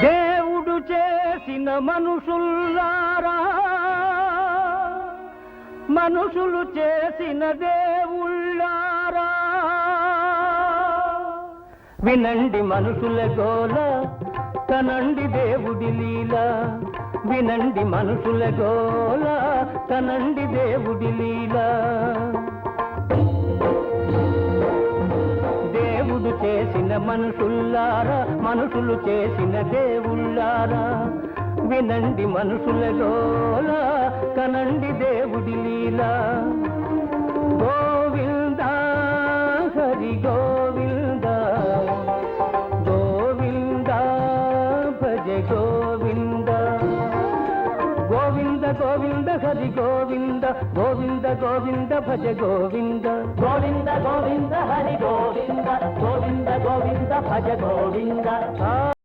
దేవుడు చేసిన మనుషుల్లారా మనుషులు చేసిన దేవుళ్ళారా. వినండి మనుషుల గోల కనండి దేవుడి లీల. వినండి మనుషుల గోల కనండి దేవుడి లీల. చేసిన మనుషుల్లారా మనుషులు చేసిన దేవుళ్ళారా? వినండి మనుషుల గోల కనండి దేవుడి లీలా. గోవింద హరి గోవింద. గోవింద భజ గోవింద. గోవింద గోవింద హరి గోవింద. గోవింద గోవింద భజ గోవింద. గోవింద గోవింద. గోవింద భజ గోవింద.